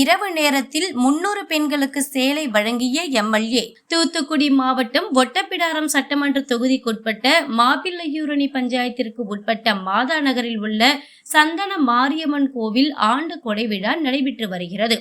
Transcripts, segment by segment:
இரவு நேரத்தில் முன்னூறு பெண்களுக்கு சேலை வழங்கிய எம்எல்ஏ. தூத்துக்குடி மாவட்டம் ஒட்டப்பிடாரம் சட்டமன்ற தொகுதிக்குட்பட்ட மாப்பிள்ளையூரணி பஞ்சாயத்திற்கு உட்பட்ட மாதா நகரில் உள்ள சந்தன மாரியம்மன் கோவில் ஆண்டு கொடை விழா நடைபெற்று வருகிறது.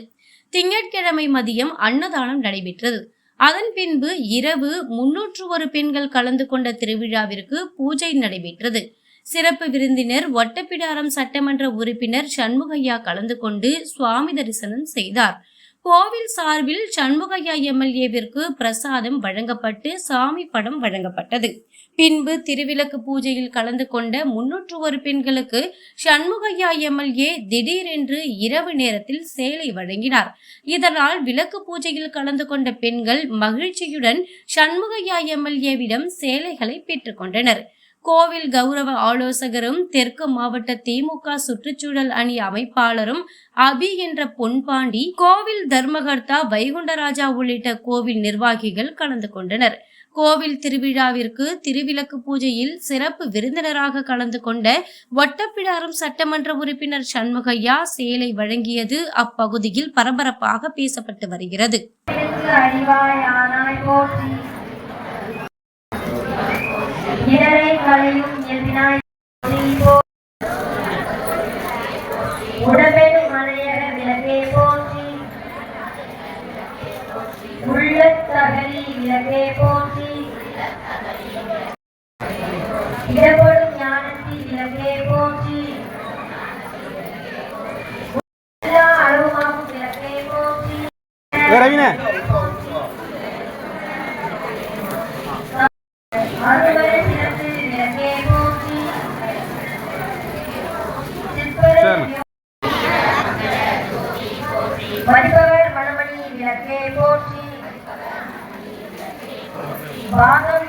திங்கட்கிழமை மதியம் அன்னதானம் நடைபெற்றது. அதன் பின்பு இரவு முன்னூற்று ஒரு பெண்கள் கலந்து கொண்ட திருவிழாவிற்கு பூஜை நடைபெற்றது. சிறப்பு விருந்தினர் ஒட்டப்பிடாரம் சட்டமன்ற உறுப்பினர் சண்முகையா கலந்து கொண்டு சுவாமி தரிசனம் செய்தார். கோவில் சார்பில் சண்முகையா எம்எல்ஏவிற்கு பிரசாதம் வழங்கப்பட்டு சாமி படம் வழங்கப்பட்டது. பின்பு திருவிளக்கு பூஜையில் கலந்து கொண்ட முன்னூற்று ஒரு பெண்களுக்கு சண்முகையா எம்எல்ஏ திடீரென்று இரவு நேரத்தில் சேலை வழங்கினார். இதனால் விளக்கு பூஜையில் கலந்து கொண்ட பெண்கள் மகிழ்ச்சியுடன் சண்முகையா எம்எல்ஏவிடம் சேலைகளை பெற்றுக்கொண்டனர் கோவில் கௌரவ ஆலோசகரும் தெற்கு மாவட்ட திமுக சுற்றுச்சூழல் அணி அமைப்பாளரும் அபி என்ற பொன்பாண்டி கோவில் தர்மகர்த்தா வைகுண்டராஜா உள்ளிட்ட கோவில் நிர்வாகிகள் கலந்து கொண்டனர். கோவில் திருவிழாவிற்கு திருவிளக்கு பூஜையில் சிறப்பு விருந்தினராக கலந்து கொண்ட ஒட்டப்பிடாரம் சட்டமன்ற உறுப்பினர் சண்முகையா சேலை வழங்கியது அப்பகுதியில் பரபரப்பாக பேசப்பட்டு வருகிறது. போற்றி போ. உடம்பென் மலையக விளக்கே போற்றி. உள்ளத்தகலி விளக்கே போற்றி. இடப்படும் ஞானத்தில் விளக்கே போற்றி. ரவினே. அறுவடை மதிப்பவர் மனமணி விளக்கே போற்றி. பாகம்